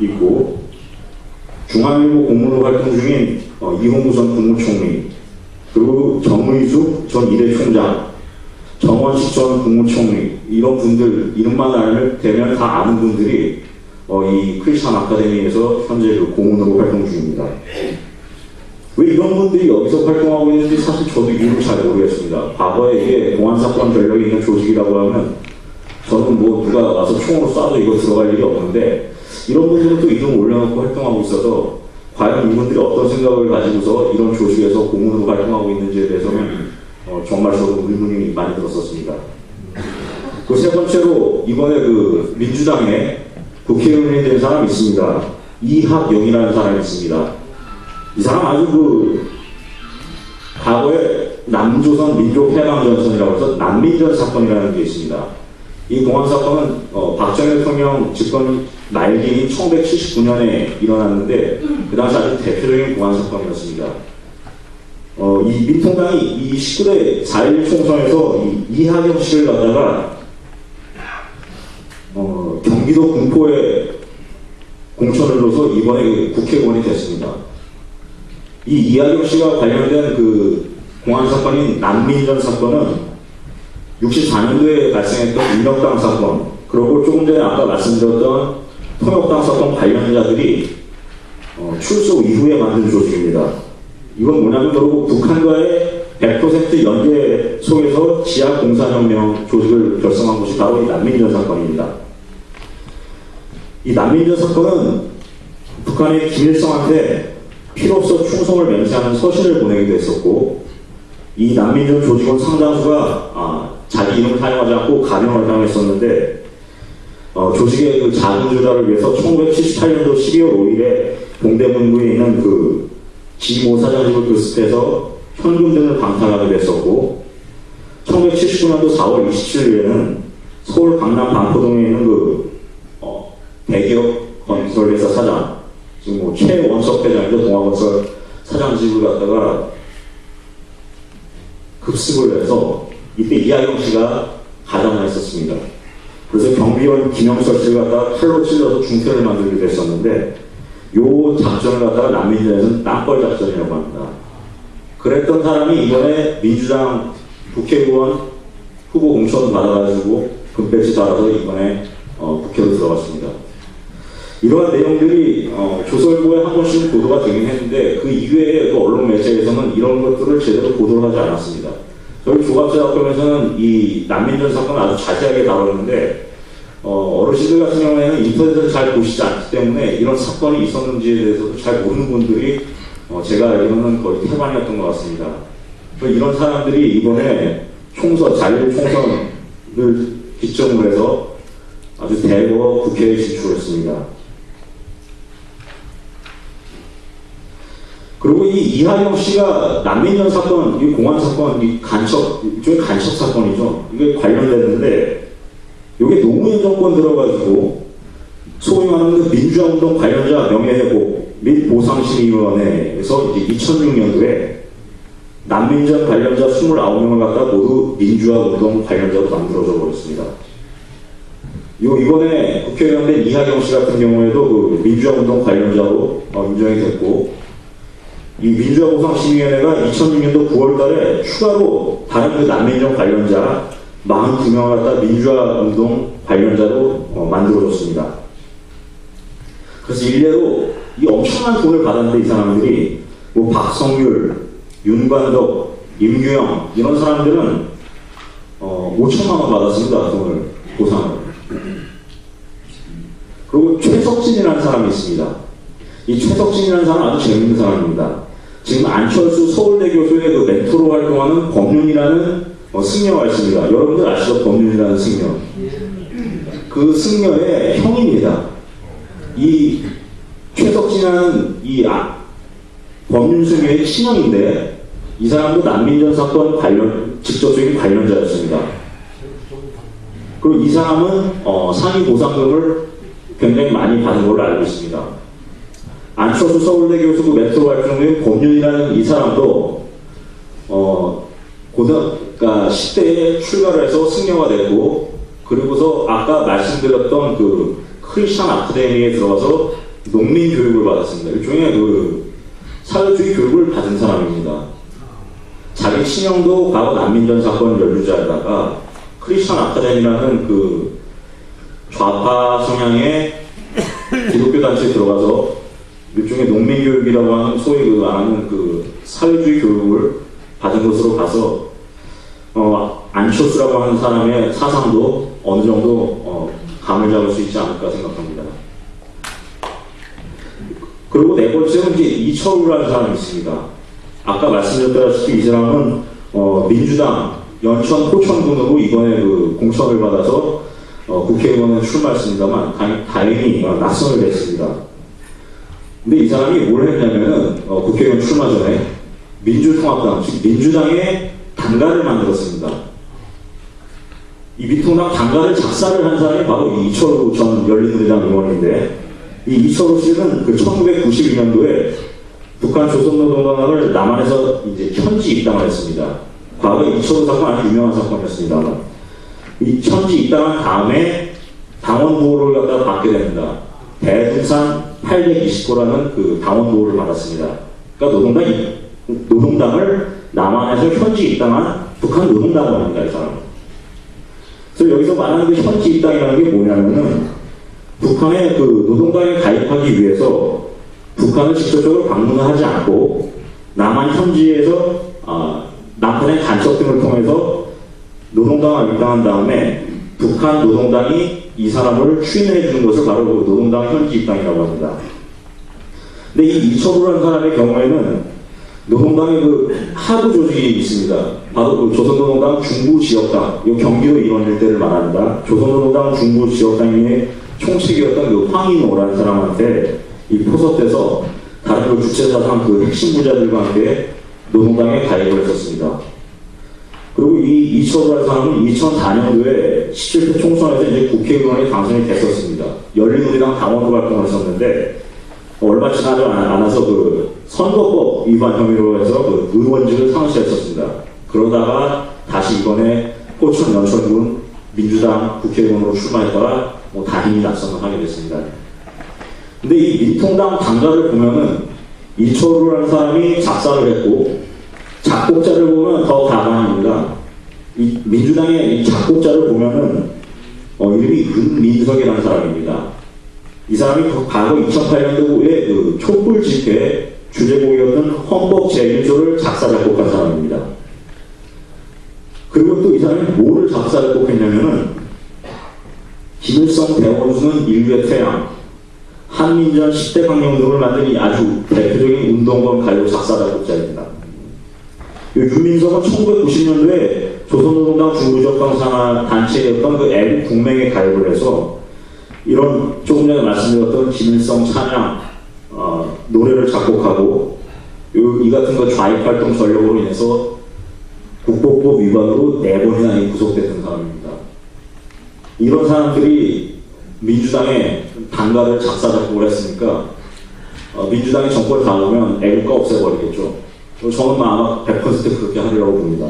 있고 중앙일보 공무로 활동 중인 어, 이홍구 전 국무총리 그리고 정의숙 전 이대 총장 정원식 전 국무총리 이런 분들 이름만 알면 되면 다 아는 분들이 어, 이 크리스천 아카데미에서 현재 그 고문으로 활동 중입니다. 왜 이런 분들이 여기서 활동하고 있는지 사실 저도 이유를 잘 모르겠습니다. 과거에 이게 공안 사건 전력이 있는 조직이라고 하면 저는 뭐 누가 와서 총으로 쏴도 이거 들어갈 일이 없는데 이런 분들은 또 이름 올려놓고 활동하고 있어서 과연 이분들이 어떤 생각을 가지고서 이런 조직에서 고문으로 활동하고 있는지에 대해서는 어, 정말 저도 의문이 많이 들었었습니다. 그 세 번째로 이번에 그 민주당에 국회의원이 된 사람이 있습니다. 이학영이라는 사람이 있습니다. 이 사람 아주 그 과거에 남조선 민족 해방전선이라고 해서 난민전 사건이라는 게 있습니다. 이 공안 사건은 어, 박정희 대통령 집권 말기인 1979년에 일어났는데 그 당시 아주 대표적인 공안 사건이었습니다. 어, 이 민통당이 이 19대 4.1 총선에서 이 이하경 씨를 갖다가 어, 경기도 군포에 공천을 줘서 이번에 그 국회의원이 됐습니다. 이 이하경 씨가 관련된 그 공안 사건인 난민전 사건은 64년도에 발생했던 인력당 사건, 그리고 조금 전에 아까 말씀드렸던 통역당 사건 관련자들이 어, 출소 이후에 만든 조직입니다. 이건 뭐냐면 바로 북한과의 100% 연계 속에서 지하 공사혁명 조직을 결성한 것이 바로 이 난민전 사건입니다. 이 난민전 사건은 북한의 김일성한테 필요없어 충성을 맹세하는 서신을 보내기도 했었고 이 난민전 조직원 상당수가 아, 자기 이름을 사용하지 않고 가명을 당했었는데 어, 조직의 그 자금 조달을 위해서 1978년도 12월 5일에 동대문구에 있는 그 지모 사장집을 교습해서 현금 등을 강탈하게 됐었고 1979년도 4월 27일에는 서울 강남 반포동에 있는 그 어, 대기업 건설회사 사장 지금 뭐 최원석 회장이죠 동아건설 사장집을 갖다가 급습을 해서 이때 이하경 씨가 가담을 했었습니다. 그래서 경비원 김영철 씨를 갖다가 칼로 찔러서 중태를 만들기도 했었는데 요 작전을 갖다가 난민전에서는 땅벌 작전이라고 합니다. 그랬던 사람이 이번에 민주당 국회의원 후보 공천 받아가지고 금배지 달아서 이번에 어, 국회로 들어갔습니다. 이러한 내용들이 어, 조선일보에 한 번씩 보도가 되긴 했는데 그 이외의 그 언론 매체에서는 이런 것들을 제대로 보도를 하지 않았습니다. 저희 조갑제학교에서는 이 난민전 사건을 아주 자세하게 다뤘는데 어, 어르신들 같은 경우에는 인터넷을 잘 보시지 않기 때문에 이런 사건이 있었는지에 대해서도 잘 모르는 분들이 어, 제가 알기로는 거의 태반이었던 것 같습니다. 이런 사람들이 이번에 총선, 자율 총선을 기점으로 해서 아주 대거 국회에 진출했습니다. 그리고 이 이하영 씨가 난민전 사건, 이 공안 사건, 이 간첩, 일종의 간첩 사건이죠. 이게 관련됐는데, 이게 노무현 정권 들어가지고, 소위 말하는 그 민주화운동 관련자 명예회복 및 보상심의위원회에서 이제 2006년도에 난민전 관련자 29명을 갖다 모두 민주화운동 관련자로 만들어져 버렸습니다. 요 이번에 국회의원 된 이하경 씨 같은 경우에도 그 민주화운동 관련자로 어, 인정이 됐고, 이 민주화보상심의위원회가 2006년도 9월달에 추가로 다른 그 난민전 관련자 49명을 갖다 민주화운동 관련자로 어, 만들어줬습니다. 그래서 일례로 이 엄청난 돈을 받았는데 이 사람들이 뭐 박성률, 윤관덕, 임규영 이런 사람들은 어, 5천만 원 받았습니다. 돈을 보상을. 그리고 최석진이라는 사람이 있습니다. 이 최석진이라는 사람은 아주 재밌는 사람입니다. 지금 안철수 서울대 교수의 그 멘토로 활동하는 법륜이라는 어, 승려가 있습니다. 여러분들 아시죠? 법륜이라는 승려. 그 승려의 형입니다. 이 최석진은 이 아, 법륜 승려의 친형인데 이 사람도 난민전 사건 관련 직접적인 관련자였습니다. 그리고 이 사람은 어, 상위 보상금을 굉장히 많이 받은 걸로 알고 있습니다. 안철수 서울대 교수 그 멘토 활동의 법률이라는 이 사람도 어 고등 그러니까 10대에 출가를 해서 승려가 됐고 그리고서 아까 말씀드렸던 그 크리스천 아카데미에 들어가서 농민 교육을 받았습니다. 일종의 그 사회주의 교육을 받은 사람입니다. 자기 친형도 과거 난민전 사건 연루자에다가 크리스천 아카데미라는 그 좌파 성향의 기독교 단체에 들어가서 일종의 농민 교육이라고 하는 소위 그 아는 그 사회주의 교육을 받은 것으로 봐서 어, 안초수라고 하는 사람의 사상도 어느 정도 어, 감을 잡을 수 있지 않을까 생각합니다. 그리고 네 번째는 이제 이철우라는 사람이 있습니다. 아까 말씀드렸다시피 이 사람은 어, 민주당 연천 포천군으로 이번에 그 공천을 받아서 어, 국회의원에 출마했습니다만 다, 다행히 어, 낙선을 했습니다. 근데 이 사람이 뭘 했냐면은 어, 국회의원 출마 전에 민주통합당 즉 민주당의 단가를 만들었습니다. 이 민통당 단가를 작사를 한 사람이 바로 이 이철우 전 열린우리당 의원인데 이 이철우 씨는 그 1992년도에 북한 조선노동당을 남한에서 이제 현지 입당을 했습니다. 과거 이철우 사건 아주 유명한 사건이었습니다만 이 현지 입당한 다음에 당원 보호를 갖다가 받게 됩니다. 대둔산 829라는 그 당원 보호를 받았습니다. 그러니까 노동당 노동당을 남한에서 현지 입당한 북한 노동당원입니다. 이 사람은. 그래서 여기서 말하는 그 현지 입당이라는 게 뭐냐면은 북한의 그 노동당에 가입하기 위해서 북한을 직접적으로 방문을 하지 않고 남한 현지에서 아, 남한의 간첩 등을 통해서 노동당을 입당한 다음에 북한 노동당이 이 사람을 추인해 주는 것을 바로 그 노동당 현지 입당이라고 합니다. 근데 이 이철우라는 사람의 경우에는 노동당의 그 하부 조직이 있습니다. 바로 그 조선노동당 중부지역당, 이 경기도 이런 일대를 말합니다. 조선노동당 중부지역당의 총책이었던 그 황인호라는 사람한테 이 포섭돼서 다른 그 주체사상 그 핵심 부자들과 함께 노동당에 가입을 했었습니다. 그리고 이 이철우라는 사람은 2004년도에 17대 총선에서 이제 국회의원에 당선이 됐었습니다. 열린우리당 당원으로 활동을 했었는데 얼마 지나지 않아서 그 선거법 위반 혐의로 해서 그 의원직을 상실했었습니다. 그러다가 다시 이번에 포천 연천군 민주당 국회의원으로 출마했다가 뭐 다행히 낙선을 하게 됐습니다. 근데 이 민통당 당가를 보면은 이철우라는 사람이 작사를 했고 작곡자를 보면 더 가관입니다. 이 민주당의 이 작곡자를 보면은 어, 이름이 윤민석이라는 사람입니다. 이 사람이 그 과거 2008년도에 그 촛불 집회 주제곡이었던 헌법 제1조를 작사 작곡한 사람입니다. 그리고 또 이 사람이 뭐를 작사 작곡했냐면은 김일성 대원수는 인류의 태양, 한민전 10대 강령 등을 만든 이 아주 대표적인 운동권 가요 작사 작곡자입니다. 이 윤민석은 1990년도에 조선노동당 중부지역당 산하 단체였던 그 애국 국맹에 가입을 해서 이런 조금 전에 말씀드렸던 김일성 찬양 어, 노래를 작곡하고 요- 이 같은 거 좌익 활동 전력으로 인해서 국보법 위반으로 네 번이나 이 구속됐던 사람입니다. 이런 사람들이 민주당의 단가를 작사 작곡을 했으니까 어, 민주당이 정권을 잡으면 애국가 없애버리겠죠. 저는 아마 100% 그렇게 하리라고 봅니다.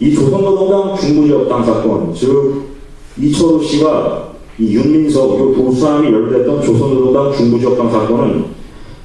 이 조선노동당 중부지역당 사건, 즉 이철우 씨와 이 윤민석, 이두 사람이 연루됐던 조선노동당 중부지역당 사건은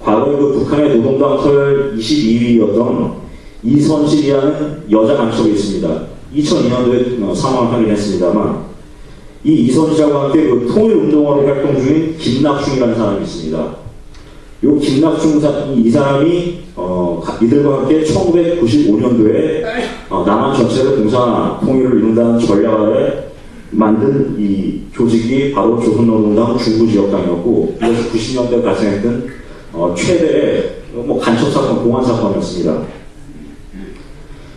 과거에 그 북한의 노동당 서열 22위였던 이선실이라는 여자 간첩이 있습니다. 2002년도에 사망을 하긴 했습니다만 이 이선실하고 함께 그 통일운동화로 활동 중인 김낙중이라는 사람이 있습니다. 요 김낙중 사, 이 사람이 어, 가- 이들과 함께 1995년도에 어, 남한 전체를 공사 통일을 이룬다는 전략 아래 만든 이 조직이 바로 조선노동당 중부지역당이었고 이것이 90년대 발생했던 어, 최대의 뭐 간첩 사건, 공안 사건이었습니다.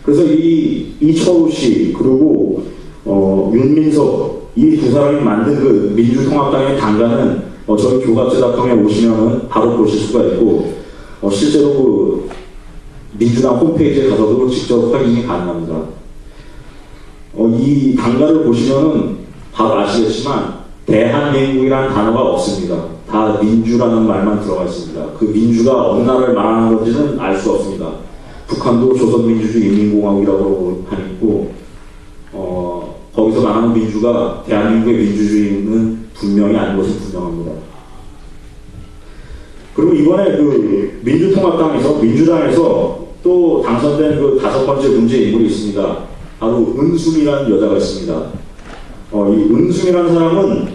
그래서 이 이철우 씨 그리고 어, 윤민석 이 두 사람이 만든 그 민주통합당의 당가는 어, 저희 교갑제닷컴에 오시면은 바로 보실 수가 있고 어, 실제로 그 민주당 홈페이지에 가서도 직접 확인이 가능합니다. 어, 이 단가를 보시면은 바로 아시겠지만 대한민국이라는 단어가 없습니다. 다 민주라는 말만 들어가 있습니다. 그 민주가 어느 나라를 말하는 건지는 알 수 없습니다. 북한도 조선민주주의 인민공화국이라고 하고 어, 거기서 말하는 민주가 대한민국의 민주주의는 분명히 아닌 것은 분명합니다. 그리고 이번에 그 민주통합당에서 민주당에서 또 당선된 그 다섯 번째 문제 인물이 있습니다. 바로 은순이라는 여자가 있습니다. 어, 이 은순이라는 사람은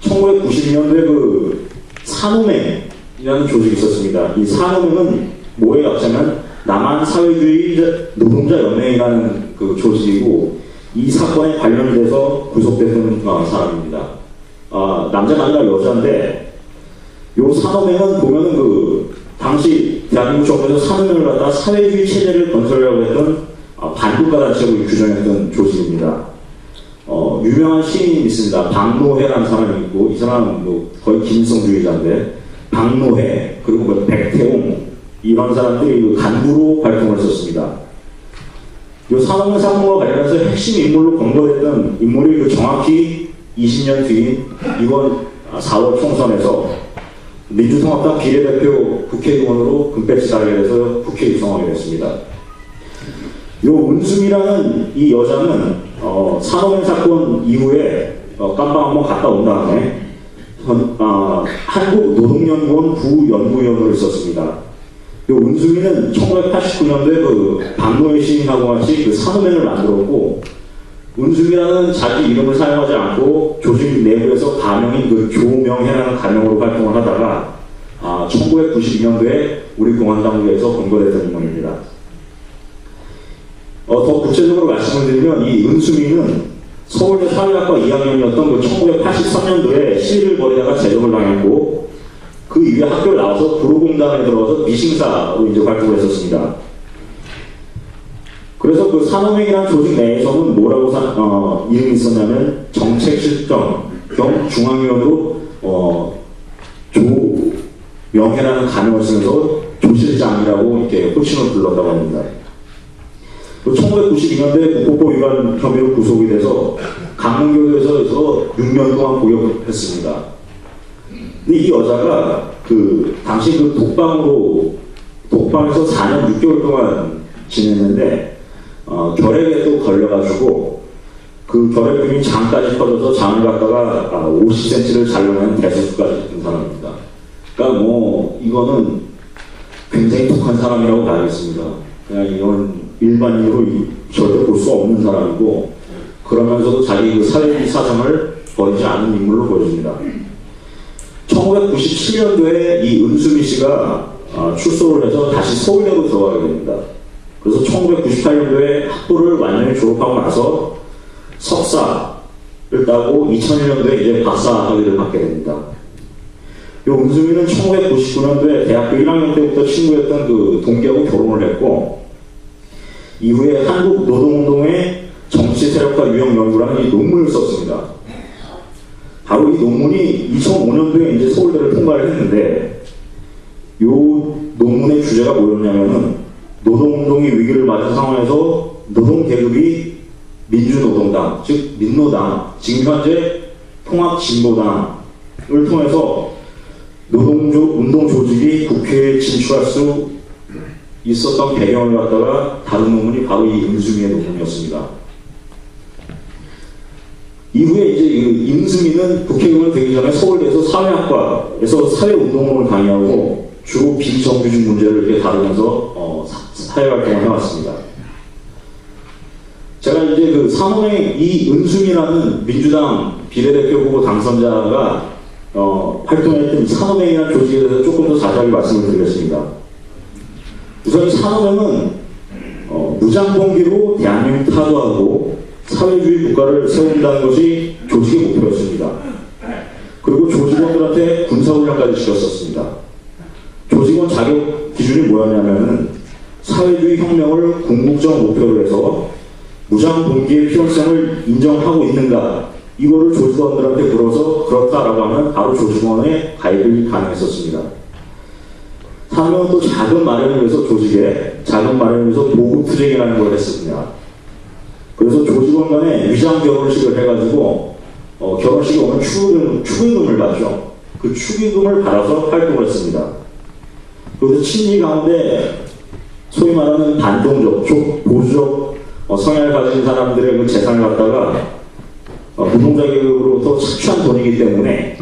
1992년도에 그 산호맹이라는 조직이 있었습니다. 이 산호맹은 뭐에 합치면 남한 사회주의 노동자 연맹이라는 그 조직이고 이 사건에 관련돼서 어, 사람입니다. 아, 남자가 아니라 여자인데 요 산업행은 보면은 그 당시 대한민국 정부에서 산업행을 갖다 사회주의 체제를 건설하려고 했던 어, 반국가 단체로 규정했던 조직입니다. 어, 유명한 시인이 있습니다. 박노해라는 사람이 있고 이 사람은 뭐 거의 김일성주의자인데 박노해 그리고 뭐 백태웅 이런 사람들이 그 간부로 활동을 했었습니다. 요 산업의 사건과 관련해서 핵심 인물로 검거됐던 인물이 그 정확히 20년 뒤인 이번 4월 총선에서 민주통합당 비례대표 국회의원으로 금배지 달게 돼서 국회에 유성하게 됐습니다. 요 은숙이라는 이 여자는 어, 산업행 사건 이후에 어, 깜방 한번 갔다 온 다음에 현- 아, 한국노동연구원 부연구위원으로 있었습니다. 요 은숙이는 1989년도에 그 박노해 시인하고 같이 그 산업행을 만들었고 은숙이라는 자기 이름을 사용하지 않고 조직 내부에서 가명인 그 조명해라는 가명으로 활동을 하다가 아, 1992년도에 우리 공안당국에서 검거됐던 인물입니다. 어, 더 구체적으로 말씀을 드리면 이 은수미는 서울대 사회학과 2학년이었던 그 1983년도에 시위를 벌이다가 제적을 당했고 그 이후에 학교를 나와서 구로공단에 들어가서 미싱사로 이제 활동을 했었습니다. 그래서 그 산업행이라는 조직 내에서는 뭐라고 사- 어, 이름이 있었냐면 정책 실정 겸 중앙위원으로 어, 조명해라는 가명을 쓰면서 조실장이라고 이렇게 호칭을 불렀다고 합니다. 1992년도에 국보법 위반 혐의로 구속이 돼서 강릉교도소에서 6년 동안 구역했습니다. 근데 이 여자가 그 당시 그 독방으로 독방에서 4년 6개월 동안 지냈는데 어, 결핵에 또 걸려가지고 그 결핵균이 장까지 퍼져서 장을 갖다가 아, 50cm를 잘라낸 대수술까지 된 사람입니다. 그러니까 뭐 이거는 굉장히 독한 사람이라고 봐야겠습니다. 그냥 이건 일반인으로 이- 절대 볼 수 없는 사람이고 그러면서도 자기 그 사회주의 사상을 버리지 않은 인물로 보여집니다. 1997년도에 이 은수미 씨가 아, 출소를 해서 다시 서울대로 들어가게 됩니다. 그래서 1998년도에 학부를 완전히 졸업하고 나서 석사를 따고 2001년도에 이제 박사 학위를 받게 됩니다. 요 은수미는 1999년도에 대학교 1학년 때부터 친구였던 그 동기하고 결혼을 했고 이후에 한국 노동운동의 정치 세력화 유형 연구라는 이 논문을 썼습니다. 바로 이 논문이 2005년도에 이제 서울대를 통과를 했는데 이 논문의 주제가 뭐였냐면은 노동운동이 위기를 맞은 상황에서 노동계급이 민주노동당, 즉 민노당, 지금 현재 통합진보당을 통해서 노동조 운동 조직이 국회에 진출할 수 있었던 배경을 갖다가 다룬 논문이 바로 이 임수미의 논문이었습니다. 이후에 이제 이 임수미는 국회의원을 되기 전에 서울대에서 사회학과에서 사회운동론을 강의하고 주로 비정규직 문제를 이렇게 다루면서 어, 사- 사회활동을 해왔습니다. 제가 이제 그 산업의 이 은순이라는 민주당 비례대표 후보 당선자가 어, 활동했던 이 산업행이라는 조직에 대해서 조금 더 자세하게 말씀을 드리겠습니다. 우선 이 산업행은 어, 무장봉기로 대한민국 타도하고 사회주의 국가를 세운다는 것이 조직의 목표였습니다. 그리고 조직원들한테 군사훈련까지 시켰었습니다. 조직원 자격 기준이 뭐였냐면은 사회주의 혁명을 궁극적 목표로 해서 무장봉기의 필요성을 인정하고 있는가 이거를 조직원들한테 물어서 그렇다라고 하면 바로 조직원에 가입이 가능했었습니다. 사명은 또 자금 마련을 위해서 조직에 자금 마련을 위해서 보급 투쟁이라는 걸 했습니다. 그래서 조직원 간에 위장 결혼식을 해가지고 어, 결혼식에 오면 축의금, 축의금을 받죠. 그 축의금을 받아서 활동을 했습니다. 그래서 친미 가운데 소위 말하는 반동적, 조- 보수적 어, 성향을 가진 사람들의 그 재산을 갖다가 어, 노동자 계급으로부터 착취한 돈이기 때문에